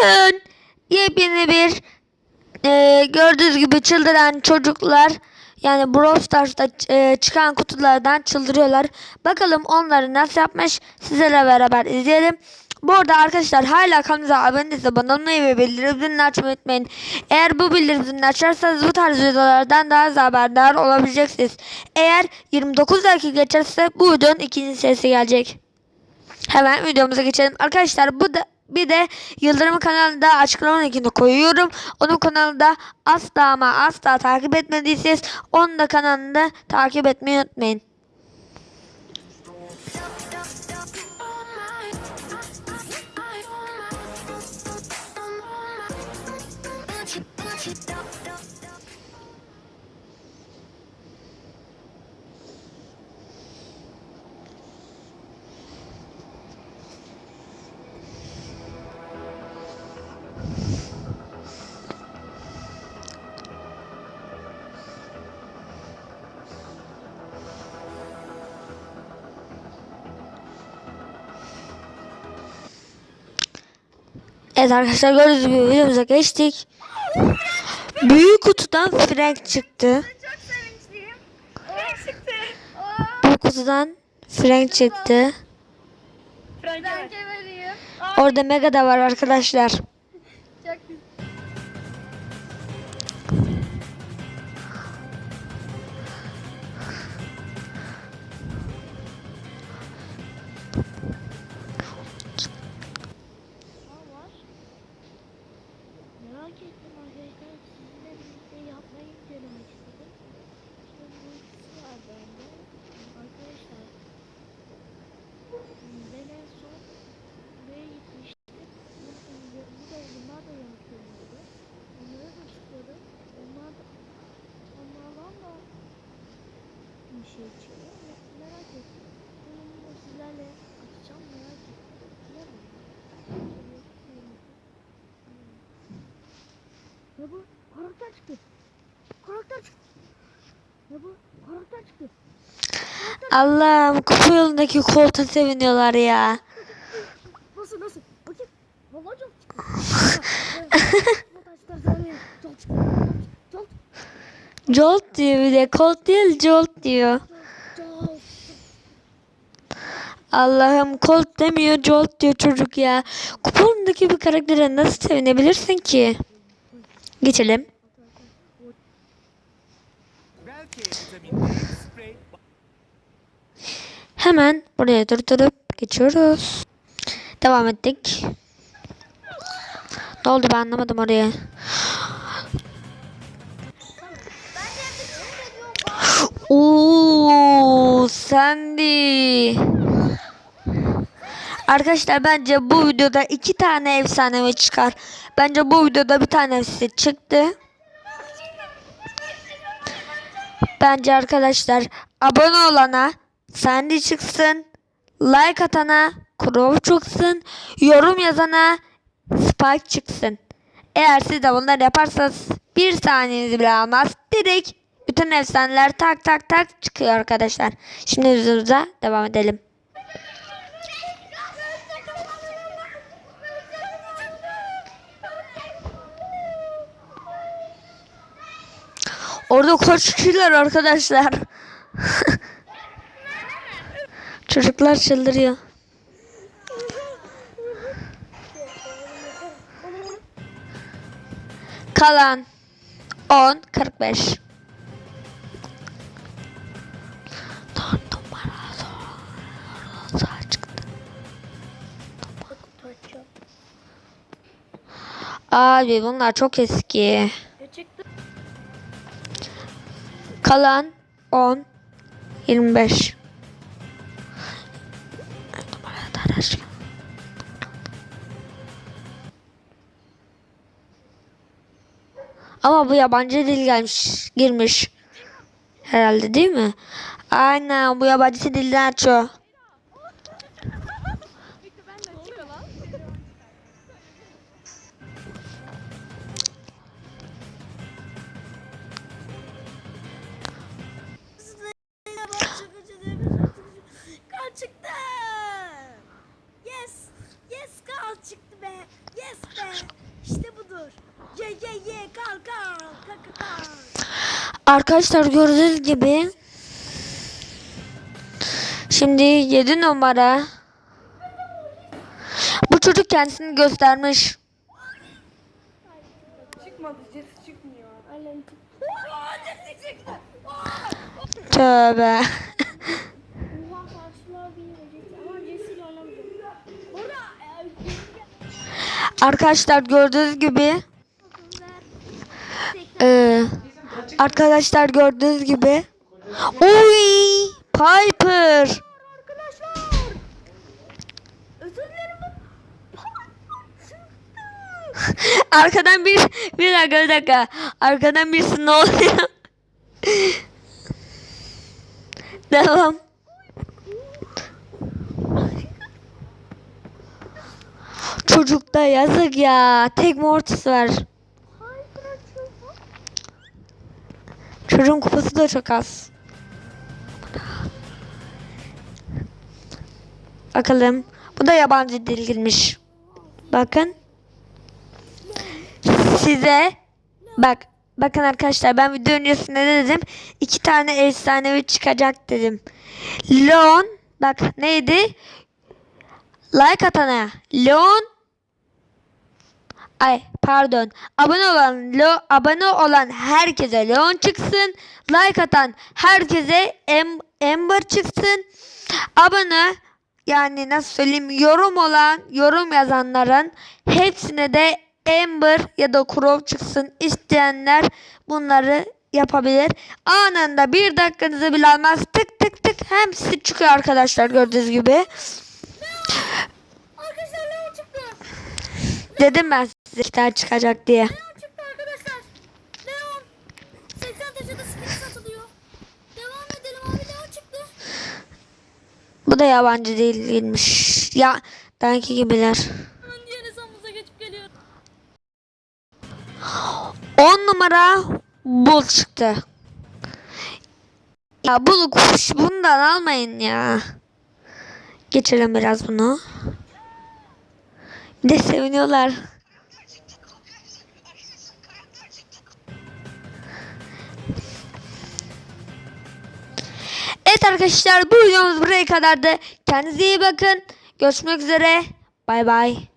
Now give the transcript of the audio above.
Bugün yepyeni bir e, gördüğünüz gibi çıldıran çocuklar yani Brawl Stars'ta e, çıkan kutulardan çıldırıyorlar. Bakalım onları nasıl yapmış sizlerle beraber izleyelim. Bu arada arkadaşlar hala kanalımıza abone değilseniz abone olmayı ve bildirim zilini açmayı unutmayın. Eğer bu bildirim zilini açarsanız bu tarz videolardan daha hızlı haberdar olabileceksiniz. Eğer 29 dakika geçerse bu videonun ikinci serisi gelecek. Hemen videomuza geçelim. Arkadaşlar bu da bir de Yıldırım kanalında açıklama linkini koyuyorum. Onun kanalında asla ama asla takip etmediyseniz onun da kanalında takip etmeyi unutmayın. Evet arkadaşlar gördüğünüz gibi videomuza geçtik. Büyük kutudan Frank çıktı. Çok sevinçliyim. O çıktı. Bu kutudan Frank çıktı. Orada Mega da var arkadaşlar. Ne bu? Karakter çıktı. Karakter çıktı. Ne bu? Karakter çıktı. Allah'ım kupa yolundaki koltuğa seviniyorlar ya. Nasıl nasıl? Bakayım. Vallahi çok Jolt diyor bir de Colt değil Jolt diyor. Allah'ım Colt demiyor Jolt diyor çocuk ya. Kupa bir karaktere nasıl sevinebilirsin ki? Geçelim. Hemen buraya durdurup geçiyoruz. Devam ettik. Ne oldu ben anlamadım oraya. Oo, Sandy. Arkadaşlar bence bu videoda iki tane efsanevi çıkar. Bence bu videoda bir tanesi çıktı. Bence arkadaşlar abone olana Sandy çıksın. Like atana Crow çıksın. Yorum yazana Spike çıksın. Eğer siz de bunları yaparsanız bir saniyenizi bile almaz. Direkt bütün efsaneler tak tak tak çıkıyor arkadaşlar. Şimdi videomuza devam edelim. Orada kişiler arkadaşlar. Çocuklar çıldırıyor. Kalan 10 45. Dört numaralı sağ çıktı. Abi bunlar çok eski. Kalan 10 25. Numarada araç. Ama bu yabancı dil gelmiş, girmiş. Herhalde değil mi? Aynen bu yabancı dilden açıyor. Çıktı. Yes. Yes kal çıktı be. Yes. Be. İşte budur. Ye ye ye kalk kalk kalk kalk. Arkadaşlar gördüğünüz gibi şimdi 7 numara bu çocuk kendisini göstermiş. Çıkmadı. Çıkmıyor. Tövbe. Arkadaşlar gördüğünüz gibi e, arkadaşlar gördüğünüz gibi Oy Piper. Arkadan bir bir dakika bir dakika. Arkadan birisi ne oluyor? Devam. Çocukta yazık ya. Tek mortis var. Çocuğun kupası da çok az. Bakalım. Bu da yabancı dilgilmiş. Bakın. Size bak bakın arkadaşlar ben video öncesinde ne dedim? İki tane efsanevi çıkacak dedim. Leon bak neydi? Like atana Leon Ay pardon. Abone olan Lo, abone olan herkese Leon çıksın. Like atan herkese em, Ember çıksın. Abone yani nasıl söyleyeyim yorum olan yorum yazanların hepsine de Ember ya da Crow çıksın. İsteyenler bunları yapabilir. Anında bir dakikanızı bile almaz. Tık tık tık hepsi çıkıyor arkadaşlar gördüğünüz gibi. Dedim ben size iki tane çıkacak diye. Leon çıktı arkadaşlar. Leon. 80 taşıda skin satılıyor. Devam edelim abi Leon çıktı. Bu da yabancı değilmiş. Ya danki gibiler. Geçip geliyorum. 10 numara bul çıktı. Ya bul kuş bundan almayın ya. Geçelim biraz bunu. Bir de seviniyorlar. Evet arkadaşlar bu videomuz buraya kadardı. Kendinize iyi bakın. Görüşmek üzere. Bay bay.